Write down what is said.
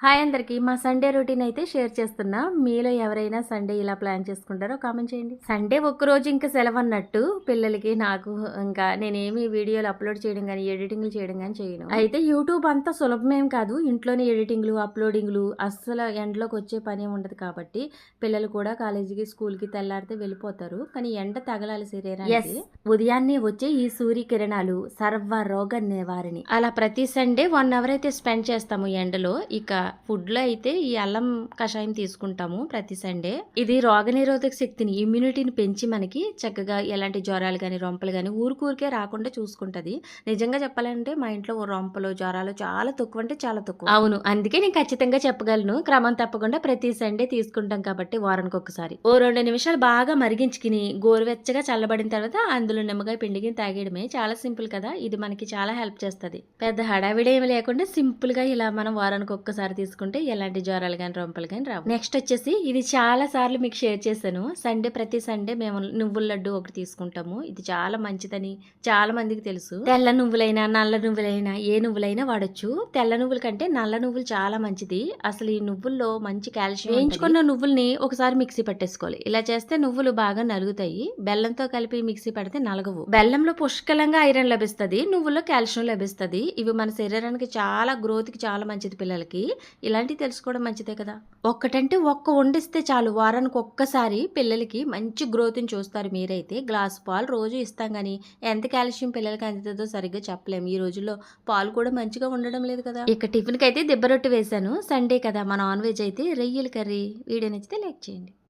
Hi అందరికి మా Sunday routine అయితే షేర్ చేస్తున్నా. మీలో ఎవరైనా సండే ఇలా ప్లాన్ చేసుకుంటారో కామెంట్ చేయండి. సండే ఒక్కరోజు ఇంకా సెలవు అన్నట్టు పిల్లలకి నాకు ఇంకా నేనేమి వీడియోలు అప్లోడ్ చేయడం కానీ ఎడిటింగ్లు చేయడం కానీ చేయను. అయితే యూట్యూబ్ అంతా సులభమేం కాదు. ఇంట్లోనే ఎడిటింగ్లు అప్లోడింగ్లు అస్సలు ఎండలోకి వచ్చే పని ఉండదు కాబట్టి పిల్లలు కూడా కాలేజీకి స్కూల్కి తెల్లారితే వెళ్ళిపోతారు. కానీ ఎండ తగలాలి శరీరానికి. ఉదయాన్నే వచ్చే ఈ సూర్యకిరణాలు సర్వ రోగ నివారణి. అలా ప్రతి సండే వన్ అవర్ అయితే స్పెండ్ చేస్తాము ఎండలో. ఇక ఫుడ్లో అయితే ఈ అల్లం కషాయం తీసుకుంటాము ప్రతి సండే. ఇది రోగనిరోధక శక్తిని ఇమ్యూనిటీని పెంచి మనకి చక్కగా ఎలాంటి జ్వరాలు కానీ రొంపలు కానీ ఊరికూరికే రాకుండా చూసుకుంటది. నిజంగా చెప్పాలంటే మా ఇంట్లో రొంపలు జ్వరాలు చాలా తక్కువ అంటే చాలా తక్కువ. అవును. అందుకే నేను ఖచ్చితంగా చెప్పగలను. క్రమం తప్పకుండా ప్రతి సండే తీసుకుంటాం కాబట్టి వారానికి ఒకసారి ఓ రెండు నిమిషాలు బాగా మరిగించుకుని గోరువెచ్చగా చల్లబడిన తర్వాత అందులో నిమ్మకాయ పిండికి తాగేయడమే చాలా సింపుల్ కదా. ఇది మనకి చాలా హెల్ప్ చేస్తుంది. పెద్ద హడావిడి ఏమి లేకుండా సింపుల్గా ఇలా మనం వారానికి ఒక్కసారి తీసుకుంటే ఎలాంటి జ్వరాలు కానీ రొంపలు కానీ రావు. నెక్స్ట్ వచ్చేసి ఇది చాలా సార్లు మీకు షేర్ చేశాను. సండే ప్రతి సండే మేము నువ్వుల లడ్డు ఒకటి తీసుకుంటాము. ఇది చాలా మంచిదని చాలా మందికి తెలుసు. తెల్ల నువ్వులైనా నల్ల నువ్వులైనా ఏ నువ్వులైనా వాడొచ్చు. తెల్ల నువ్వుల కంటే నల్ల నువ్వులు చాలా మంచిది. అసలు ఈ నువ్వుల్లో మంచి కాల్షియం వేయించుకున్న నువ్వుల్ని ఒకసారి మిక్సీ పట్టేసుకోవాలి. ఇలా చేస్తే నువ్వులు బాగా నలుగుతాయి. బెల్లంతో కలిపి మిక్సీ పడితే నలగవు. బెల్లంలో పుష్కలంగా ఐరన్ లభిస్తుంది. నువ్వుల్లో కాల్షియం లభిస్తుంది. ఇవి మన శరీరానికి చాలా గ్రోత్కి చాలా మంచిది పిల్లలకి. ఇలాంటివి తెలుసుకోవడం మంచిదే కదా. ఒక్కటంటే ఒక్క వండిస్తే చాలు. వారానికి ఒక్కసారి పిల్లలకి మంచి గ్రోత్ని చూస్తారు మీరైతే. గ్లాస్ పాలు రోజు ఇస్తాం కానీ ఎంత కాల్షియం పిల్లలకి అందుతుందో సరిగ్గా చెప్పలేము ఈ రోజుల్లో పాలు కూడా మంచిగా ఉండడం లేదు కదా. ఇక టిఫిన్కి అయితే దిబ్బరొట్టు వేశాను. సండే కదా మా నాన్ వెజ్ అయితే రొయ్యల కర్రీ. వీడియో నచ్చితే లైక్ చేయండి.